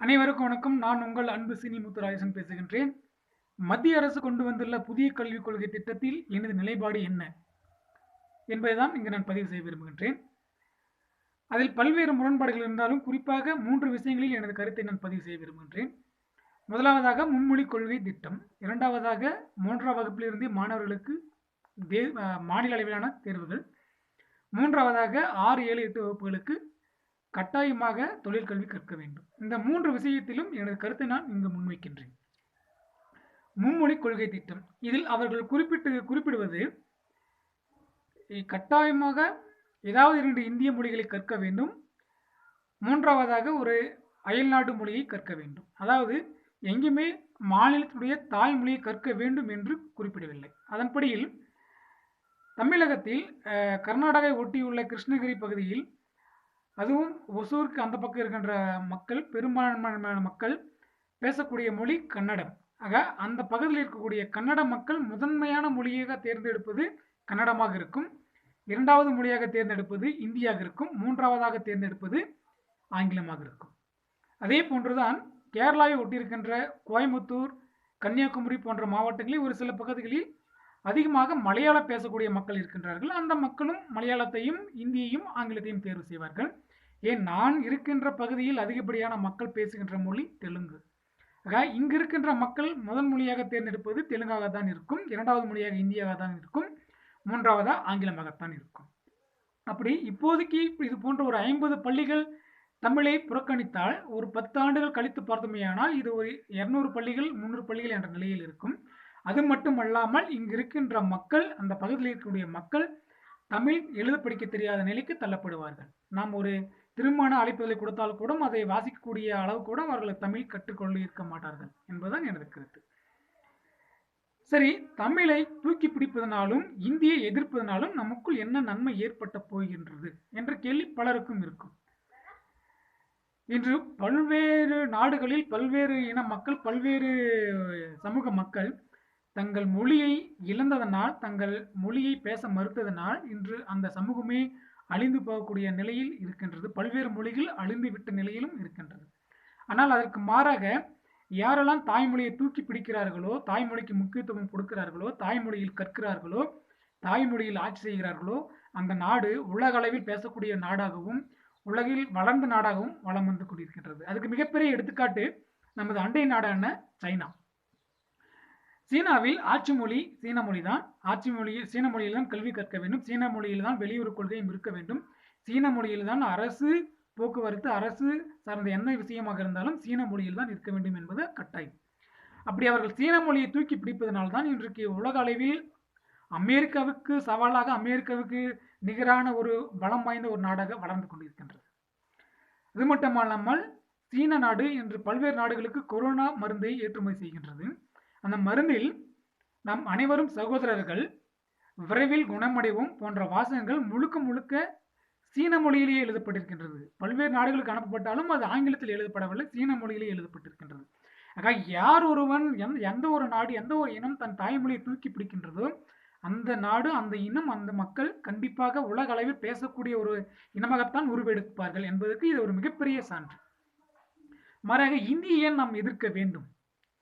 அனைவருக்கும் வணக்கம். நான் உங்கள் அன்பு சினி முத்துராஜன் பேசுகின்றேன். மத்திய அரசு கொண்டு வந்துள்ள புதிய கல்விக் கொள்கை திட்டத்தில் எனது நிலைப்பாடு என்ன என்பதைதான் இங்கு நான் பதிவு செய்ய விரும்புகின்றேன். அதில் பல்வேறு முரண்பாடுகள் இருந்தாலும் குறிப்பாக மூன்று விஷயங்களில் எனது கருத்தை நான் பதிவு செய்ய விரும்புகின்றேன். முதலாவதாக மும்மொழி கொள்கை திட்டம். இரண்டாவதாக மூன்றாம் வகுப்பிலிருந்தே மாணவர்களுக்கு தே மாநில அளவிலான தேர்வுகள். மூன்றாவதாக ஆறு ஏழு எட்டு வகுப்புகளுக்கு கட்டாயமாக தொழிற்கல்வி கற்க வேண்டும். இந்த மூன்று விஷயத்திலும் எனது கருத்தை நான் இங்கு முன்வைக்கின்றேன். மும்மொழி கொள்கை திட்டம். இதில் அவர்கள் குறிப்பிட்டு குறிப்பிடுவது கட்டாயமாக ஏதாவது இரண்டு இந்திய மொழிகளை கற்க வேண்டும். மூன்றாவதாக ஒரு அயல்நாட்டு மொழியை கற்க வேண்டும். அதாவது எங்குமே மாநிலத்துடைய தாய்மொழியை கற்க வேண்டும் என்று குறிப்பிடவில்லை. அதன்படியில் தமிழகத்தில் அஹ், கர்நாடகை ஒட்டியுள்ள கிருஷ்ணகிரி பகுதியில் அதுவும் ஒசூருக்கு அந்த பக்கம் இருக்கின்ற மக்கள் பெரும்பான்மையான மக்கள் பேசக்கூடிய மொழி கன்னடம். ஆக அந்த பகுதியில் இருக்கக்கூடிய கன்னட மக்கள் முதன்மையான மொழியாக தேர்ந்தெடுப்பது கன்னடமாக இருக்கும். இரண்டாவது மொழியாக தேர்ந்தெடுப்பது இந்தியாக இருக்கும். மூன்றாவதாக தேர்ந்தெடுப்பது ஆங்கிலமாக இருக்கும். அதே போன்றுதான் கேரளாவை ஒட்டியிருக்கின்ற கோயம்புத்தூர் கன்னியாகுமரி போன்ற மாவட்டங்களில் ஒரு சில பகுதிகளில் அதிகமாக மலையாளம் பேசக்கூடிய மக்கள் இருக்கின்றார்கள். அந்த மக்களும் மலையாளத்தையும் இந்தியையும் ஆங்கிலத்தையும் தேர்வு செய்வார்கள். ஏன் நான் இருக்கின்ற பகுதியில் அதிகப்படியான மக்கள் பேசுகின்ற மொழி தெலுங்கு. ஆக இங்கு இருக்கின்ற மக்கள் முதல் மொழியாக தேர்ந்தெடுப்பது தெலுங்காக தான் இருக்கும் இரண்டாவது மொழியாக இந்தியாக தான் இருக்கும் மூன்றாவதாக ஆங்கிலமாகத்தான் இருக்கும். அப்படி இப்போதைக்கு இது போன்ற ஒரு ஐம்பது பள்ளிகள் தமிழை புறக்கணித்தால் ஒரு பத்து ஆண்டுகள் கழித்து பார்த்தோமேயானால் இது ஒரு இரநூறு பள்ளிகள் முந்நூறு பள்ளிகள் என்ற நிலையில் இருக்கும். அது மட்டுமல்லாமல் இங்கு இருக்கின்ற மக்கள் அந்த பகுதியில் இருக்கக்கூடிய மக்கள் தமிழ் எழுத படிக்க தெரியாத நிலைக்கு தள்ளப்படுவார்கள். நாம் ஒரு திருமண அழைப்புதலை கொடுத்தால் கூட அதை வாசிக்கக்கூடிய அளவு கூட அவர்கள் தமிழ் கற்றுக்கொள்ள இருக்க மாட்டார்கள் என்பதுதான் எனது கருத்து. சரி தமிழை தூக்கி பிடிப்பதனாலும் இந்தியை எதிர்ப்பதனாலும் நமக்குள் என்ன நன்மை ஏற்பட்ட போகின்றது என்ற கேள்வி பலருக்கும் இருக்கும். இன்று பல்வேறு நாடுகளில் பல்வேறு இன மக்கள் பல்வேறு சமூக மக்கள் தங்கள் மொழியை இழந்ததனால் தங்கள் மொழியை பேச மறுத்ததனால் இன்று அந்த சமூகமே அழிந்து போகக்கூடிய நிலையில் இருக்கின்றது. பல்வேறு மொழிகள் அழிந்து விட்ட நிலையிலும் இருக்கின்றது. ஆனால் அதற்கு மாறாக யாரெல்லாம் தாய்மொழியை தூக்கி பிடிக்கிறார்களோ தாய்மொழிக்கு முக்கியத்துவம் கொடுக்கிறார்களோ தாய்மொழியில் கற்கிறார்களோ தாய்மொழியில் ஆட்சி செய்கிறார்களோ அந்த நாடு உலக அளவில் பேசக்கூடிய நாடாகவும் உலகில் வளர்ந்த நாடாகவும் வளம் வந்து கொண்டிருக்கின்றது. அதுக்கு மிகப்பெரிய எடுத்துக்காட்டு நமது அண்டை நாடான சைனா. சீனாவில் ஆட்சி மொழி சீன மொழி தான் ஆட்சி மொழியில் சீன மொழியில் தான் கல்வி கற்க வேண்டும். சீன மொழியில் தான் வெளியுறவு கொள்கையும் இருக்க வேண்டும். சீன மொழியில் தான் அரசு போக்குவரத்து அரசு சார்ந்த எந்த விஷயமாக இருந்தாலும் சீன மொழியில் தான் இருக்க வேண்டும் என்பது கட்டாயம். அப்படி அவர்கள் சீன மொழியை தூக்கி பிடிப்பதனால் தான் இன்றைக்கு உலக அளவில் அமெரிக்காவுக்கு சவாலாக அமெரிக்காவுக்கு நிகரான ஒரு பலம் வாய்ந்த ஒரு நாடாக வளர்ந்து கொண்டிருக்கின்றது. இது மட்டுமல்லாமல் சீன நாடு இன்று பல்வேறு நாடுகளுக்கு கொரோனா மருந்தை ஏற்றுமதி செய்கின்றது. அந்த மருந்தில் நாம் அனைவரும் சகோதரர்கள் விரைவில் குணமடைவோம் போன்ற வாசகங்கள் முழுக்க முழுக்க சீன மொழியிலேயே எழுதப்பட்டிருக்கின்றது. பல்வேறு நாடுகளுக்கு அனுப்பப்பட்டாலும் அது ஆங்கிலத்தில் எழுதப்படவில்லை சீன மொழியிலேயே எழுதப்பட்டிருக்கின்றது. ஆக யார் ஒருவன் எந் எந்த ஒரு நாடு எந்த ஒரு இனம் தன் தாய்மொழியை தூக்கி பிடிக்கின்றதோ அந்த நாடு அந்த இனம் அந்த மக்கள் கண்டிப்பாக உலக அளவில் பேசக்கூடிய ஒரு இனமாகத்தான் உருவெடுப்பார்கள் என்பதற்கு இது ஒரு மிகப்பெரிய சான்று. மாறாக இந்தியை ஏன் நாம் எதிர்க்க வேண்டும்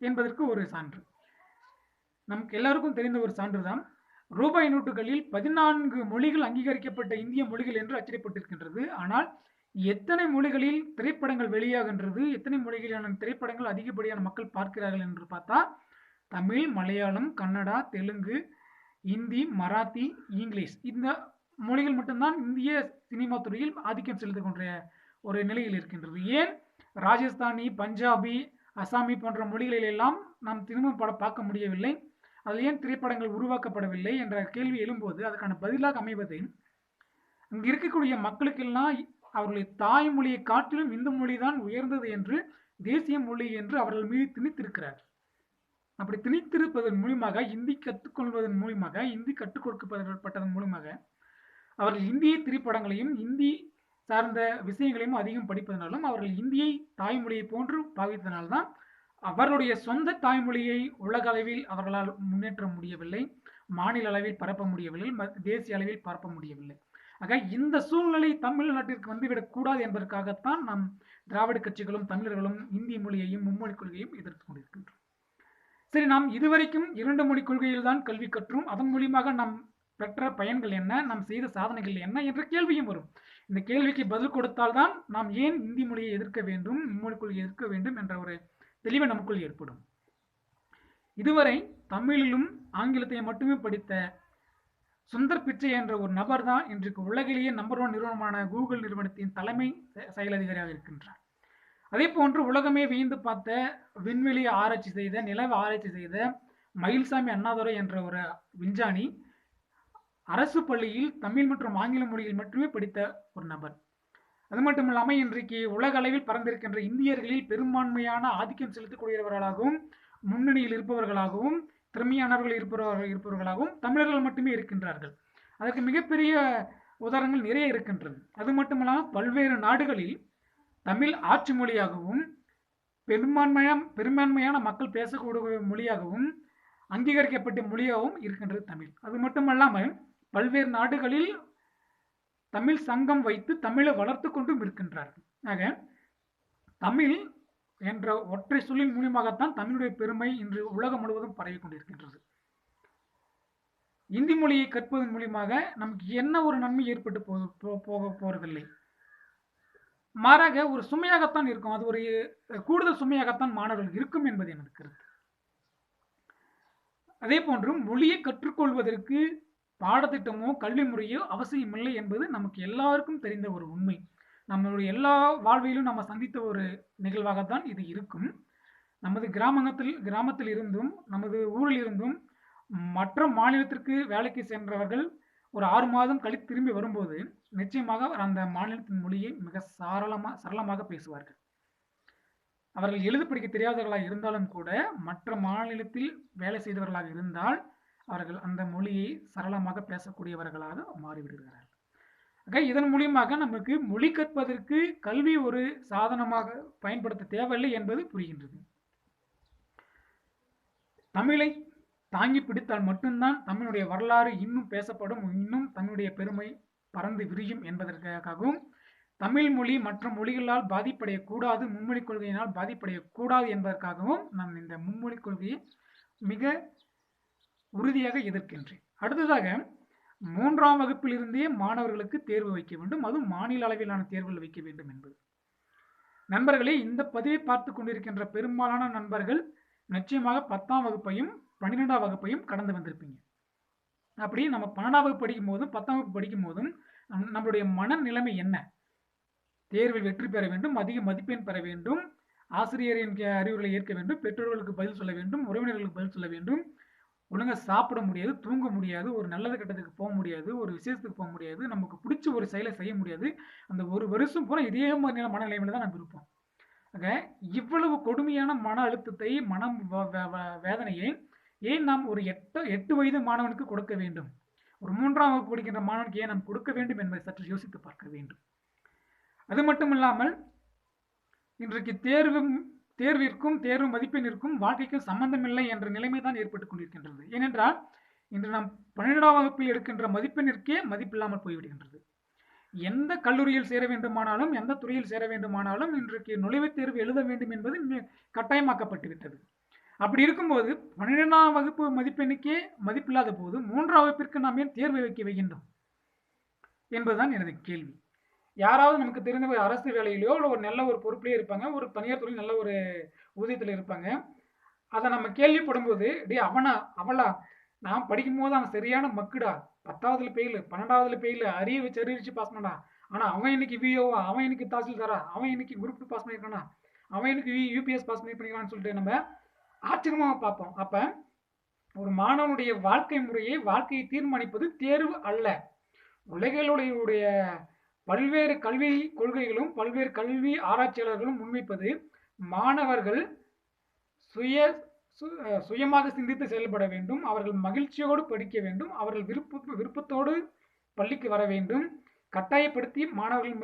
என்பதற்கு ஒரு சான்று. நமக்கு எல்லாருக்கும் தெரிந்த ஒரு சான்றுதான். ரூபாய் நோட்டுகளில் பதினான்கு மொழிகள் அங்கீகரிக்கப்பட்ட இந்திய மொழிகள் என்று அச்சிடப்பட்டிருக்கின்றது. ஆனால் எத்தனை மொழிகளில் திரைப்படங்கள் வெளியாகின்றது எத்தனை மொழிகளிலான திரைப்படங்கள் அதிகப்படியான மக்கள் பார்க்கிறார்கள் என்று பார்த்தா தமிழ் மலையாளம் கன்னடா தெலுங்கு இந்தி மராத்தி இங்கிலீஷ். இந்த மொழிகள் மட்டும்தான் இந்திய சினிமா துறையில் ஆதிக்கம் செலுத்துகின்ற ஒரு நிலையில் இருக்கின்றது. ஏன்? ராஜஸ்தானி பஞ்சாபி அசாமி போன்ற மொழிகளில் எல்லாம் நாம் திரும்ப படம் பார்க்க முடியவில்லை. அதில் ஏன் திரைப்படங்கள் உருவாக்கப்படவில்லை என்ற கேள்வி எழும்போது அதுக்கான பதிலாக அமைவது அங்கு இருக்கக்கூடிய மக்களுக்கெல்லாம் அவர்களுடைய தாய்மொழியை காட்டிலும் இந்த மொழி தான் உயர்ந்தது என்று தேசிய மொழி என்று அவர்கள் மீது திணித்திருக்கிறார். அப்படி திணித்திருப்பதன் மூலியமாக இந்தி கற்றுக்கொள்வதன் மூலியமாக இந்தி கற்றுக் கொடுக்கப்பட்டதன் மூலியமாக அவர்கள் இந்திய திரைப்படங்களையும் இந்தி சார்ந்த விஷயங்களையும் அதிகம் படிப்பதனாலும் அவர்கள் இந்தியை தாய்மொழியை போன்று பாவித்தனால்தான் அவருடைய சொந்த தாய்மொழியை உலக அளவில் அவர்களால் முன்னேற்ற முடியவில்லை. மாநில அளவில் பரப்ப முடியவில்லை. ம- தேசிய அளவில் பரப்ப முடியவில்லை. ஆக இந்த சூழ்நிலை தமிழ்நாட்டிற்கு வந்துவிடக்கூடாது என்பதற்காகத்தான் நாம் திராவிட கட்சிகளும் தமிழர்களும் இந்திய மொழியையும் மும்மொழி கொள்கையும் எதிர்த்து கொண்டிருக்கின்றோம். சரி நாம் இதுவரைக்கும் இரண்டு மொழி கொள்கையில் தான் கல்வி கற்றும். அதன் மூலியமாக நாம் பெற்ற பயன்கள் என்ன? நாம் செய்த சாதனைகள் என்ன? என்ற கேள்வியும் வரும். இந்த கேள்விக்கு பதில் கொடுத்தால்தான் நாம் ஏன் இந்தி மொழியை எதிர்க்க வேண்டும் மும்மொழி கொள்கையை எதிர்க்க வேண்டும் என்ற ஒரு தெளிவு நமக்குள் ஏற்படும். இதுவரை தமிழிலும் ஆங்கிலத்தையும் மட்டுமே படித்த சுந்தர் பிச்சை என்ற ஒரு நபர் தான் இன்றைக்கு உலகிலேயே நம்பர் ஒன் நிறுவனமான கூகுள் நிறுவனத்தின் தலைமை செ- செயல் அதிகாரியாக இருக்கின்றார். அதே போன்று உலகமே வியந்து பார்த்த விண்வெளி ஆராய்ச்சி செய்த நிலவு ஆராய்ச்சி செய்த மயில்சாமி அண்ணாதுரை என்ற ஒரு விஞ்ஞானி அரசு பள்ளியில் தமிழ் மற்றும் ஆங்கில மொழியில் மட்டுமே படித்த ஒரு நபர். அது மட்டும் இல்லாமல் இன்றைக்கு உலக அளவில் பறந்திருக்கின்ற இந்தியர்களில் பெரும்பான்மையான ஆதிக்கம் செலுத்தக்கூடியவர்களாகவும் முன்னணியில் இருப்பவர்களாகவும் திறமையானவர்கள் இருப்பவர்கள் இருப்பவர்களாகவும் தமிழர்கள் மட்டுமே இருக்கின்றார்கள். அதற்கு மிகப்பெரிய உதாரணங்கள் நிறைய இருக்கின்றது அது மட்டுமல்லாமல் பல்வேறு நாடுகளில் தமிழ் ஆட்சி மொழியாகவும் பெரும்பான்மையான பெரும்பான்மையான மக்கள் பேசக்கூடிய மொழியாகவும் அங்கீகரிக்கப்பட்ட மொழியாகவும் இருக்கின்றது தமிழ். அது மட்டுமல்லாமல் பல்வேறு நாடுகளில் தமிழ் சங்கம் வைத்து தமிழை வளர்த்து கொண்டும் இருக்கின்றார்கள் ஆக தமிழ் என்ற ஒற்றை சொல்லின் மூலியமாகத்தான் தமிழுடைய பெருமை இன்று உலகம் முழுவதும் பரவி கொண்டிருக்கின்றது. இந்தி மொழியை கற்பதன் மூலியமாக நமக்கு என்ன ஒரு நன்மை ஏற்பட்டு போ போ- போக போவதில்லை மாறாக ஒரு சுமையாகத்தான் இருக்கும். அது ஒரு கூடுதல் சுமையாகத்தான் மாணவர்கள் இருக்கும் என்பது எனது கருத்து. அதே போன்று மொழியை கற்றுக்கொள்வதற்கு பாடத்திட்டமோ கல்வி முறையோ அவசியமில்லை என்பது நமக்கு எல்லாருக்கும் தெரிந்த ஒரு உண்மை. நம்மளுடைய எல்லா வாழ்விலும் நம்ம சந்தித்த ஒரு நிகழ்வாகத்தான் இது இருக்கும். நமது கிராமத்தில் கிராமத்தில் இருந்தும் நமது ஊரில் இருந்தும் மற்ற மாநிலத்திற்கு வேலைக்கு சென்றவர்கள் ஒரு ஆறு மாதம் கழித்து திரும்பி வரும்போது நிச்சயமாக அந்த மாநிலத்தின் மொழியை மிக சாரளமாக சரளமாக பேசுவார்கள். அவர்கள் எழுத படிக்க தெரியாதவர்களாக இருந்தாலும் கூட மற்ற மாநிலத்தில் வேலை செய்தவர்களாக இருந்தால் அவர்கள் அந்த மொழியை சரளமாக பேசக்கூடியவர்களாக மாறிவிடுகிறார்கள். ஆக இதன் மூலியமாக நமக்கு மொழி கற்பதற்கு கல்வி ஒரு சாதனமாக பயன்படுத்த தேவையில்லை என்பது புரிகின்றது. தமிழை தாங்கி பிடித்தால் மட்டும்தான் தமிழுடைய வரலாறு இன்னும் பேசப்படும் இன்னும் தமிழுடைய பெருமை பறந்து விரியும் என்பதற்காகவும் தமிழ் மொழி மற்ற மொழிகளால் பாதிப்படையக்கூடாது மும்மொழி கொள்கையினால் பாதிப்படையக்கூடாது என்பதற்காகவும் நான் இந்த மும்மொழி கொள்கையை மிக உறுதியாக எதிர்க்கின்றேன். அடுத்ததாக மூன்றாம் வகுப்பிலிருந்தே மாணவர்களுக்கு தேர்வு வைக்க வேண்டும். அதுவும் மாநில அளவிலான தேர்வுகள் வைக்க வேண்டும் என்பது. நண்பர்களே இந்த பதிவை பார்த்து கொண்டிருக்கின்ற பெரும்பாலான நண்பர்கள் நிச்சயமாக பத்தாம் வகுப்பையும் பன்னிரெண்டாம் வகுப்பையும் கடந்து வந்திருப்பீங்க. அப்படி நம்ம பன்னெண்டாம் வகுப்பு படிக்கும் போதும் பத்தாம் வகுப்பு படிக்கும் போதும் நம்- நம்மளுடைய மனநிலைமை என்ன? தேர்வில் வெற்றி பெற வேண்டும் அதிக மதிப்பெண் பெற வேண்டும் ஆசிரியரின் கே- அறிவுரைகளை ஏற்க வேண்டும் பெற்றோர்களுக்கு பதில் சொல்ல வேண்டும் உறவினர்களுக்கு பதில் சொல்ல வேண்டும் ஒழுங்காக சாப்பிட முடியாது தூங்க முடியாது ஒரு நல்லது கட்டத்துக்கு போக முடியாது ஒரு விசேஷத்துக்கு போக முடியாது நமக்கு பிடிச்ச ஒரு செயலை செய்ய முடியாது. அந்த ஒரு வருஷம் பூரா இதே மாதிரியான மனநிலைமையில தான் நம்ம இருப்போம். ஆக இவ்வளவு கொடுமையான மன அழுத்தத்தை மனம் வ- வேதனையை ஏன் நாம் ஒரு எட்டு எட்டு வயது மாணவனுக்கு கொடுக்க வேண்டும்? ஒரு மூன்றாம் வகுப்பு படிக்கின்ற மாணவனுக்கு ஏன் நாம் கொடுக்க வேண்டும் என்பதை சற்று யோசித்து பார்க்க வேண்டும். அது மட்டும் இல்லாமல் இன்றைக்கு தேர்வும் தேர்விற்கும் தேர்வு மதிப்பெண்ணிற்கும் வாழ்க்கைக்கும் சம்பந்தமில்லை என்ற நிலைமை தான் ஏற்பட்டுக் கொண்டிருக்கின்றது. ஏனென்றால் இன்று நாம் பன்னிரெண்டாம் வகுப்பில் எடுக்கின்ற மதிப்பெண்ணிற்கே மதிப்பில்லாமல் போய்விடுகின்றது எந்த கல்லூரியில் சேர வேண்டுமானாலும் எந்த துறையில் சேர வேண்டுமானாலும் இன்றைக்கு நுழைவுத் தேர்வு எழுத வேண்டும் என்பது கட்டாயமாக்கப்பட்டுவிட்டது அப்படி இருக்கும்போது பன்னிரெண்டாம் வகுப்பு மதிப்பெண்ணுக்கே மதிப்பில்லாத போது மூன்றாம் வகுப்பிற்கு நாம் ஏன் தேர்வு வைக்க வைக்கின்றோம்? என்பதுதான் எனது கேள்வி. யாராவது நமக்கு தெரிந்த ஒரு அரசு வேலையிலோ இல்லை ஒரு நல்ல ஒரு பொறுப்பிலே இருப்பாங்க. ஒரு தனியார் துறையில் நல்ல ஒரு ஊதியத்தில் இருப்பாங்க. அதை நம்ம கேள்விப்படும்போது டே அவனா அவளா? நான் படிக்கும்போது அவன் சரியான மக்குடா. பத்தாவதுல பெயில் பன்னெண்டாவதுல பெயில் அறிய வச்சு அறிவிச்சு பாஸ் பண்ணா ஆனால் அவன் இன்னைக்கு விஓவா அவன் இன்னைக்கு தாசில்தாரா? அவன் இன்னைக்கு குரூப் பாஸ் பண்ணியிருக்கானா? அவன் இன்னைக்கு யூபிஎஸ் பாஸ் பண்ணியிருக்கான்னு பண்ணிக்கலாம்னு சொல்லிட்டு நம்ம ஆச்சரியமாக பார்ப்போம். அப்போ ஒரு மாணவனுடைய வாழ்க்கை முறையை வாழ்க்கையை தீர்மானிப்பது தேர்வு அல்ல. உலகளுடைய பல்வேறு கல்வி கொள்கைகளும் பல்வேறு கல்வி ஆராய்ச்சியாளர்களும் முன்வைப்பது மாணவர்கள் சுய சு- சுயமாக சிந்தித்து செயல்பட வேண்டும். அவர்கள் மகிழ்ச்சியோடு படிக்க வேண்டும். அவர்கள் விருப்ப விருப்பத்தோடு பள்ளிக்கு வர வேண்டும். கட்டாயப்படுத்தி மாணவர்கள்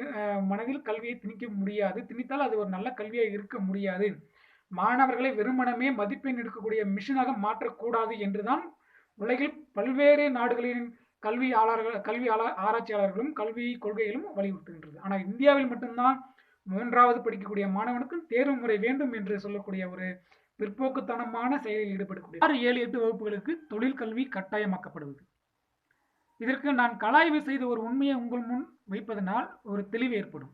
மனதில் கல்வியை திணிக்க முடியாது. திணித்தால் அது ஒரு நல்ல கல்வியாக இருக்க முடியாது. மாணவர்களை வெறுமனமே மதிப்பெண் எடுக்கக்கூடிய மிஷினாக மாற்றக்கூடாது என்றுதான் உலகில் பல்வேறு நாடுகளின் கல்வியாளர்கள் கல்வி ஆராய்ச்சியாளர்களும் கல்வி கொள்கைகளும் வலியுறுத்துகின்றது. ஆனால் இந்தியாவில் மட்டும்தான் மூன்றாவது படிக்கக்கூடிய மாணவனுக்கும் தேர்வு முறை வேண்டும் என்று சொல்லக்கூடிய ஒரு பிற்போக்குத்தனமான செயலில் ஈடுபடக்கூடிய ஆறு ஏழு எட்டு வகுப்புகளுக்கு தொழிற்கல்வி கட்டாயமாக்கப்படுவது. இதற்கு நான் கலாய்வு செய்த ஒரு உண்மையை உங்கள் முன் வைப்பதனால் ஒரு தெளிவு ஏற்படும்.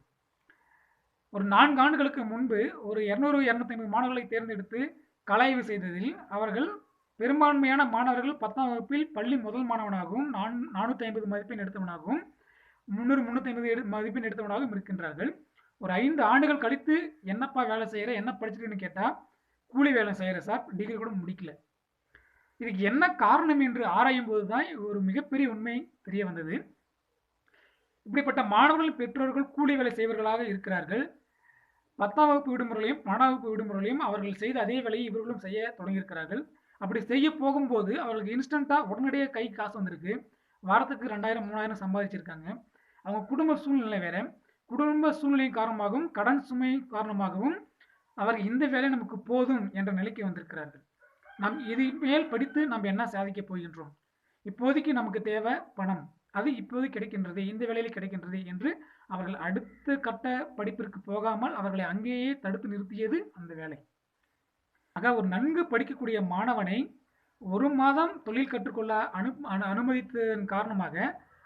ஒரு நான்கு ஆண்டுகளுக்கு முன்பு ஒரு இரநூறு இரநூத்தி ஐம்பது மாணவர்களை தேர்ந்தெடுத்து கலாய்வு செய்ததில் அவர்கள் பெரும்பான்மையான மாணவர்கள் பத்தாம் வகுப்பில் பள்ளி முதல் மாணவனாகவும் நான் நானூற்றி ஐம்பது மதிப்பெண் எடுத்தவனாகவும் முந்நூறு முந்நூற்றி ஐம்பது எடு மதிப்பெண் எடுத்தவனாகவும் இருக்கின்றார்கள். ஒரு ஐந்து ஆண்டுகள் கழித்து என்னப்பா வேலை செய்கிற என்ன படிச்சிருக்குன்னு கேட்டால் கூலி வேலை செய்கிற சார் டிகிரி கூட முடிக்கல. இதுக்கு என்ன காரணம் என்று ஆராயும் போது தான் ஒரு மிகப்பெரிய உண்மை தெரிய வந்தது. இப்படிப்பட்ட மாணவர்கள் பெற்றோர்கள் கூலி வேலை செய்வர்களாக இருக்கிறார்கள். பத்தாம் வகுப்பு விடுமுறையிலையும் பன்னெண்டாம் வகுப்பு விடுமுறையிலையும் அவர்கள் செய்த அதே வேலையை இவர்களும் செய்ய தொடங்கியிருக்கிறார்கள். அப்படி செய்ய போகும்போது அவர்களுக்கு இன்ஸ்டண்ட்டாக உடனடியாக கை காசு வந்திருக்கு. வாரத்துக்கு ரெண்டாயிரம் மூணாயிரம் சம்பாதிச்சிருக்காங்க. அவங்க குடும்ப சூழ்நிலை வேற. குடும்ப சூழ்நிலை காரணமாகவும் கடன் சுமை காரணமாகவும் அவர்கள் இந்த வேலை நமக்கு போதும் என்ற நிலைக்கு வந்திருக்கிறார்கள். நம் இது மேல் படித்து நாம் என்ன சாதிக்க போகின்றோம்? இப்போதைக்கு நமக்கு தேவை பணம். அது இப்போது கிடைக்கின்றது இந்த வேலையில் கிடைக்கின்றது என்று அவர்கள் அடுத்த கட்ட படிப்பிற்கு போகாமல் அவர்களை அங்கேயே தடுத்து நிறுத்தியது அந்த வேலை. ஆக ஒரு நன்கு படிக்கக்கூடிய மாணவனை ஒரு மாதம் தொழில் கற்றுக்கொள்ள அனு அனு- அனுமதித்ததன் காரணமாக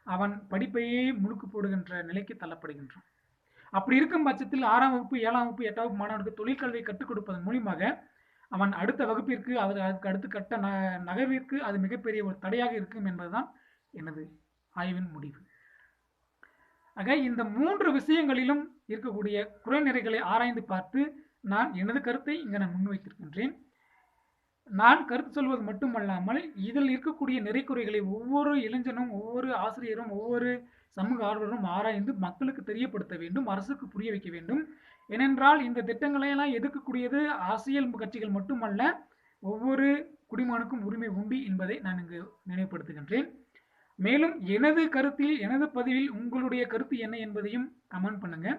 அவன் படிப்பையே முழுக்கு போடுகின்ற நிலைக்கு தள்ளப்படுகின்றான். அப்படி இருக்கும் பட்சத்தில் ஆறாம் வகுப்பு ஏழாம் வகுப்பு எட்டாம் வகுப்பு மாணவனுக்கு தொழிற்கல்வியை கற்றுக் கொடுப்பதன் மூலியமாக அவன் அடுத்த வகுப்பிற்கு அவர் அதுக்கு அடுத்த கட்ட ந நகர்விற்கு அது மிகப்பெரிய ஒரு தடையாக இருக்கும் என்பதுதான் எனது ஆய்வின் முடிவு. ஆக இந்த மூன்று விஷயங்களிலும் இருக்கக்கூடிய குறைநிறைகளை ஆராய்ந்து பார்த்து நான் எனது கருத்தை இங்கே நான் முன்வைத்திருக்கின்றேன். நான் கருத்து சொல்வது மட்டுமல்லாமல் இதில் இருக்கக்கூடிய நிறைக்குறைகளை ஒவ்வொரு இளைஞனும் ஒவ்வொரு ஆசிரியரும் ஒவ்வொரு சமூக ஆர்வலரும் ஆராய்ந்து மக்களுக்கு தெரியப்படுத்த வேண்டும் அரசுக்கு புரிய வைக்க வேண்டும். ஏனென்றால் இந்த திட்டங்களை எல்லாம் எதிர்க்கக்கூடியது அரசியல் கட்சிகள் மட்டுமல்ல ஒவ்வொரு குடிமகனுக்கும் உரிமை உண்டு என்பதை நான் இங்கு நினைவுபடுத்துகின்றேன். மேலும் எனது கருத்தில் எனது பதிவில் உங்களுடைய கருத்து என்ன என்பதையும் கமெண்ட் பண்ணுங்கள்